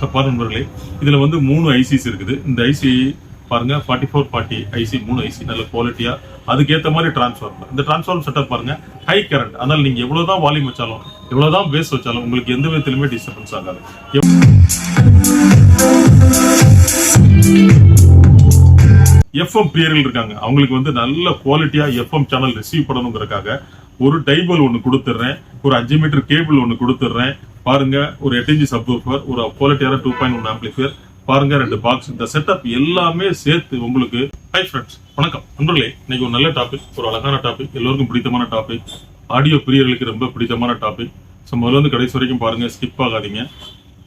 So நண்பர்களே இதில் வந்து மூணு ஐசிஸ் இருக்குது. இந்த ஐசி பாருங்க ஃபார்ட்டி ஃபோர் ஃபார்ட்டி ஐசி மூணு ஐசி நல்ல குவாலிட்டியா அதுக்கேற்ற மாதிரி டிரான்ஸ்ஃபார்மர் இந்த டிரான்ஸ்ஃபார்மர் செட்டப் பாருங்க ஹை கரண்ட் அதனால நீங்க எவ்வளவுதான் வால்யூம் வச்சாலும் எவ்வளவுதான் பேஸ் வச்சாலும் உங்களுக்கு எந்த விதத்திலுமே டிஸ்டர்பன்ஸ் ஆகாது. எஃப்எம் பிரியர்கள் இருக்காங்க. அவங்களுக்கு வந்து நல்ல குவாலிட்டியா எஃப்எம் சேனல் ரிசீவ் பண்ணணுங்கிறதுக்காக ஒரு டைபல் ஒன்று கொடுத்துட்றேன் ஒரு அஞ்சு மீட்டர் கேபிள் ஒன்று கொடுத்துட்றேன். பாருங்க ஒரு எட்டு இன்ச்சு சப்வூஃபர் ஒரு குவாலிட்டியான டூ பாயிண்ட் ஒன் ஆம்பிளிஃபயர் பாருங்க ரெண்டு பாக்ஸ் இந்த செட்டப் எல்லாமே சேர்த்து உங்களுக்கு ஹை ஃப்ரெண்ட்ஸ் வணக்கம். நண்பர்களே இன்னைக்கு ஒரு நல்ல டாபிக் ஒரு அழகான டாபிக் எல்லோருக்கும் பிடித்தமான டாபிக் ஆடியோ பிரியர்களுக்கு ரொம்ப பிடித்தமான டாபிக் ஸோ முதல்ல வந்து கடைசி வரைக்கும் பாருங்க ஸ்கிப் ஆகாதீங்க.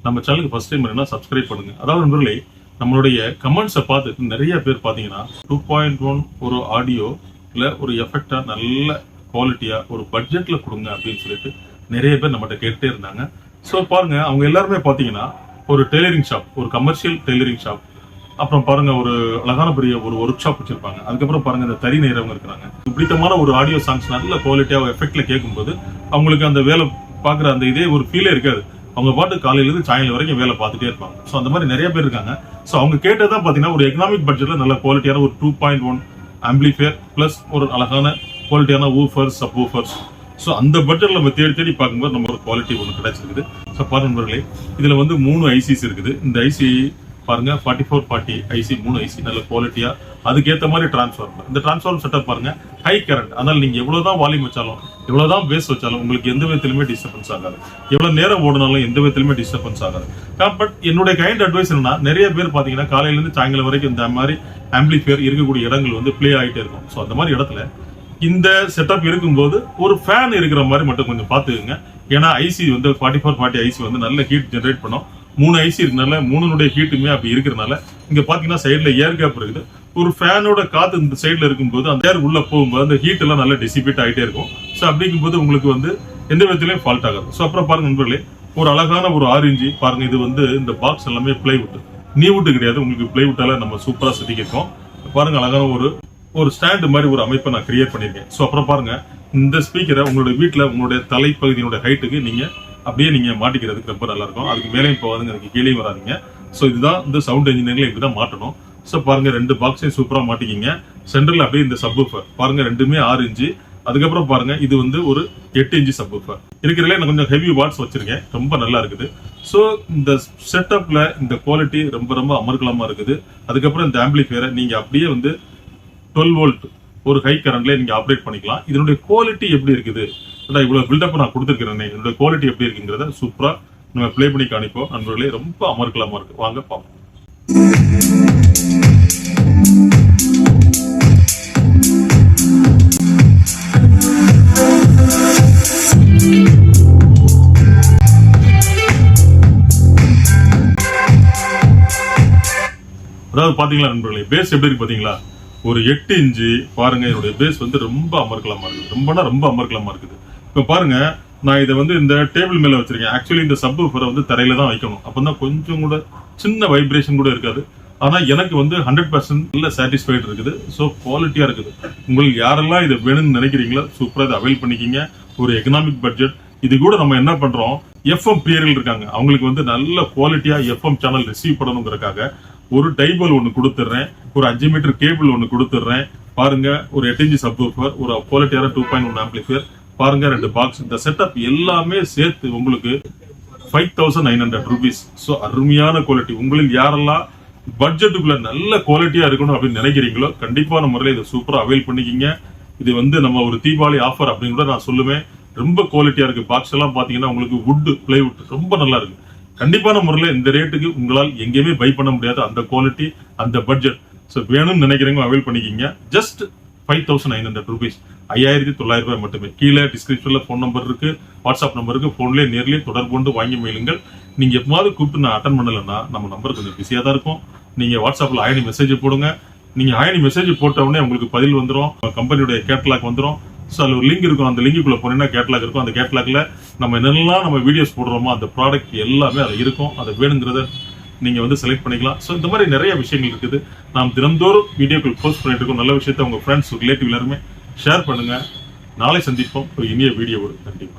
நம்ம சேனலுக்கு ஃபர்ஸ்ட் டைம் என்ன சப்ஸ்கிரைப் பண்ணுங்க. அதாவது நண்பர்களே நம்மளுடைய கமெண்ட்ஸை பார்த்து நிறைய பேர் பார்த்தீங்கன்னா டூ பாயிண்ட் ஒன் ஒரு ஆடியோ இல்லை ஒரு எஃபெக்டாக நல்ல குவாலிட்டியாக ஒரு பட்ஜெட்டில் கொடுங்க அப்படின்னு சொல்லிட்டு நிறைய பேர் நம்மகிட்ட கேட்டே இருந்தாங்க. ஸோ பாருங்க அவங்க எல்லாருமே பார்த்தீங்கன்னா ஒரு டெய்லரிங் ஷாப் ஒரு கமர்ஷியல் டெய்லரிங் ஷாப் அப்புறம் பாருங்க ஒரு அழகான பெரிய ஒரு ஒர்க் ஷாப் வச்சிருப்பாங்க. அதுக்கப்புறம் பாருங்க இந்த தறி நேரவங்க இருக்கிறாங்க. பிடித்தமான ஒரு ஆடியோ சாங்ஸ் நல்ல குவாலிட்டியாக எஃபெக்ட்ல கேட்கும்போது அவங்களுக்கு அந்த வேலை பார்க்குற அந்த இதே ஒரு ஃபீலே இருக்காது. அவங்க பாட்டு காலையிலேருந்து சாயங்காலம் வரைக்கும் வேலை பார்த்துட்டே இருப்பாங்க. ஸோ அந்த மாதிரி நிறைய பேர் இருக்காங்க. ஸோ அவங்க கேட்டதான் பார்த்தீங்கன்னா ஒரு எக்கனாமிக் பட்ஜெட்டில் நல்ல குவாலிட்டியான ஒரு two point one amplifier plus ஒரு அழகான குவாலிட்டியான ஊஃபர்ஸ் சப் ஊஃபர்ஸ் ஸோ அந்த பட்டரில் நம்ம தேடி தேடி பார்க்கும்போது நம்ம ஒரு குவாலிட்டி ஒன்று கிடைச்சிருக்குது. ஸோ பாரு நண்பர்களே இதில் வந்து மூணு ஐசிஸ் இருக்குது. இந்த ஐசி பாருங்க ஃபார்ட்டி ஃபோர் ஃபார்ட்டி ஐசி மூணு ஐசி நல்ல குவாலிட்டியாக அதுக்கேற்ற மாதிரி டிரான்ஸ்ஃபார்மர் இந்த டிரான்ஸ்ஃபார்மர் செட்டப் பாருங்க ஹை கரண்ட் நீங்கள் எவ்வளோ தான் வால்யூம் வச்சாலும் எவ்வளோ தான் பேஸ் வச்சாலும் உங்களுக்கு எந்த விதத்திலுமே டிஸ்டர்பன்ஸ் ஆகாது. எவ்வளோ நேரம் ஓடினாலும் எந்த விதத்திலுமே டிஸ்டர்பன்ஸ் ஆகாது. பட் என்னுடைய கைண்ட் அட்வைஸ் என்னன்னா நிறைய பேர் பார்த்தீங்கன்னா காலையில இருந்து சாயங்காலம் வரைக்கும் இந்த மாதிரி ஆம்பிளிஃபையர் இருக்கக்கூடிய இடங்கள் வந்து ப்ளே ஆகிட்டே இருக்கும். ஸோ அந்த மாதிரி இடத்துல இந்த செட்டப் இருக்கும்போது ஒரு ஃபேன் இருக்கிற மாதிரி மட்டும் கொஞ்சம் பார்த்துக்குங்க. ஏன்னா ஐசி வந்து ஃபார்ட்டி ஃபோர் ஃபார்ட்டி ஐசி வந்து நல்ல ஹீட் ஜென்ரேட் பண்ணும். மூணு ஐசி இருக்கனால மூணுனுடைய ஹீட்டுமே அப்படி இருக்கிறனால இங்கே பார்த்தீங்கன்னா சைடில் ஏர் கேப் இருக்குது. ஒரு ஃபேனோட காற்று இந்த சைடில் இருக்கும்போது அந்த ஏர் உள்ளே போகும்போது அந்த ஹீட் எல்லாம் நல்லா டிசிபேட் ஆகிட்டே இருக்கும். ஸோ அப்படிங்கும்போது உங்களுக்கு வந்து எந்த விதத்திலையும் ஃபால்ட் ஆகாது. ஸோ அப்புறம் பாருங்க நண்பர்களே ஒரு அழகான ஒரு ஆரஞ்சு பாருங்க இது வந்து இந்த பாக்ஸ் எல்லாமே பிளைவுட் நீவுட் கிடையாது உங்களுக்கு பிளைவுட்டால நம்ம சூப்பராக செதுக்கிருக்கோம் பாருங்க அழகான ஒரு ஒரு ஸ்டாண்டு மாதிரி ஒரு அமைப்பை நான் கிரியேட் பண்ணியிருக்கேன். ஸோ அப்புறம் பாருங்க இந்த ஸ்பீக்கரை உங்களுடைய வீட்டில் உங்களுடைய தலைப்பகுதியினுடைய ஹைட்டுக்கு நீங்கள் அப்படியே நீங்கள் மாட்டிக்கிறதுக்கு ரொம்ப நல்லா இருக்கும். அதுக்கு மேலேயும் போகாதுங்க அதுக்கு கீழே வராதிங்க. ஸோ இதுதான் இந்த சவுண்ட் இன்ஜினியரிங்ல இப்படிதான் மாட்டணும். ஸோ பாருங்க ரெண்டு பாக்ஸையும் சூப்பராக மாட்டிக்கிங்க. சென்டரில் அப்படியே இந்த சப்வூஃபர் பாருங்க ரெண்டுமே ஆறு இன்ச்சு. அதுக்கப்புறம் பாருங்க இது வந்து ஒரு எட்டு இன்ச்சு சப்வூஃபர் இருக்கிறதுல நான் கொஞ்சம் ஹெவி வாட்ஸ் வச்சிருக்கேன். ரொம்ப நல்லா இருக்குது. ஸோ இந்த செட்டப்ல இந்த குவாலிட்டி ரொம்ப ரொம்ப அமர்கலமா இருக்குது. அதுக்கப்புறம் இந்த ஆம்பிளிஃபையரை நீங்க அப்படியே வந்து டுவெல் வோல்ட் ஒரு ஹை கரண்ட்ல நீங்க ஆப்ரேட் பண்ணிக்கலாம். இதனுடைய குவாலிட்டி எப்படி இருக்குது? அதான் இவ்வளவு பில்டப் நான் கொடுத்துருக்கிறேனே. இதனுடைய குவாலிட்டி எப்படி இருக்குங்கிறத சூப்பரா நம்ம ப்ளே பண்ணி காணிப்போம். நண்பர்களே ரொம்ப அமர்க்கலமா இருக்கு. வாங்க பார்ப்போம். அதாவது பாத்தீங்களா நண்பர்களே? பேஸ் எப்படி இருக்கு பாத்தீங்களா? ஒரு எட்டு இன்ச்சு பாருங்க என்னுடைய பேஸ் வந்து ரொம்ப அமர்க்கலமா இருக்குது. ரொம்பனா ரொம்ப அமர்க்கலமா இருக்குது. இப்போ பாருங்க நான் இதை வந்து இந்த டேபிள் மேல வச்சிருக்கேன். ஆக்சுவலி இந்த சப் வந்து தரையில தான் வைக்கணும். அப்பதான் கொஞ்சம் கூட சின்ன வைப்ரேஷன் கூட இருக்காது. ஆனா எனக்கு வந்து ஹண்ட்ரட் பர்சன்ட் நல்ல சாட்டிஸ்ஃபைடு இருக்குது. ஸோ குவாலிட்டியா இருக்குது. உங்களுக்கு யாரெல்லாம் இதை வேணும்னு நினைக்கிறீங்களோ சூப்பரா இதை அவைல் பண்ணிக்கிங்க. ஒரு எக்கனாமிக் பட்ஜெட் இது கூட நம்ம என்ன பண்றோம்? எஃப்எம் பிரியர்கள் இருக்காங்க. அவங்களுக்கு வந்து நல்ல குவாலிட்டியா எஃப்எம் சேனல் ரிசீவ் பண்ணணுங்கிறக்காக ஒரு டைபல் ஒன்று கொடுத்துட்றேன் ஒரு அஞ்சு மீட்டர் கேபிள் ஒன்று கொடுத்துட்றேன். பாருங்க ஒரு எட்டு இன்ச்சு சப்வூஃபர் ஒரு குவாலிட்டியான டூ பாயிண்ட் ஒன் ஆம்பிளிஃபயர் பாருங்க ரெண்டு பாக்ஸ் இந்த செட்டப் எல்லாமே சேர்த்து உங்களுக்கு five thousand nine hundred rupees so அருமையான குவாலிட்டி உங்களில் யாரெல்லாம் பட்ஜெட்டுக்குள்ள நல்ல குவாலிட்டியா இருக்கணும் அப்படின்னு நினைக்கிறீங்களோ கண்டிப்பான முறையில் இதை சூப்பராக அவைல் பண்ணிக்கிங்க. இது வந்து நம்ம ஒரு தீபாவளி ஆஃபர் அப்படின்னு கூட நான் சொல்லுவேன். ரொம்ப குவாலிட்டியா இருக்கு. பாக்ஸ் எல்லாம் பாத்தீங்கன்னா உங்களுக்கு வுட் பிளைவுட் ரொம்ப நல்லா இருக்கு. கண்டிப்பான முறையில் இந்த ரேட்டுக்கு உங்களால் எங்கேயுமே பை பண்ண முடியாது அந்த குவாலிட்டி அந்த பட்ஜெட் ஸோ வேணும்னு நினைக்கிறவங்க அவைல் பண்ணிக்கிங்க. Just five thousand nine hundred rupees ஐயாயிரத்தி தொள்ளாயிரம் ரூபாய் மட்டுமே. கீழே டிஸ்கிரிப்ஷனில் ஃபோன் நம்பர் இருக்கு வாட்ஸ்அப் நம்பர் இருக்கு. ஃபோன்லேயே நேர்லேயே தொடர்பு கொண்டு வாங்கி மயிலுங்கள். நீங்கள் எப்போது கூப்பிட்டு நான் அட்டன் பண்ணலைன்னா நம்ம நம்பர் கொஞ்சம் பிஸியாக தான் இருக்கும். நீங்கள் வாட்ஸ்அப்பில் ஆயனி மெசேஜ் போடுங்க. நீங்கள் ஆயனி மெசேஜ் போட்ட உடனே உங்களுக்கு பதில் வந்துடும் கம்பெனியுடைய கேட்லாக் வந்துடும் ஸோ அதில் ஒரு லிங்க் இருக்கும். அந்த லிங்குக்குள்ளே போனீங்கன்னா கேட்லாக் இருக்கும். அந்த கேட்லாக்ல நம்ம என்னெல்லாம் நம்ம வீடியோஸ் போடுறோமோ அந்த ப்ராடக்ட் எல்லாமே அது இருக்கும். அதை வேணுங்கிறத நீங்கள் வந்து செலக்ட் பண்ணிக்கலாம். ஸோ இந்த மாதிரி நிறைய விஷயங்கள் இருக்குது. நாம் தினந்தோறும் வீடியோக்கள் போஸ்ட் பண்ணிட்டு இருக்கோம். நல்ல விஷயத்தை உங்கள் ஃப்ரெண்ட்ஸ் ரிலேட்டிவ் எல்லாருமே ஷேர் பண்ணுங்கள் நாளை சந்திப்போம். ஒரு இனிய வீடியோவோடு நன்றி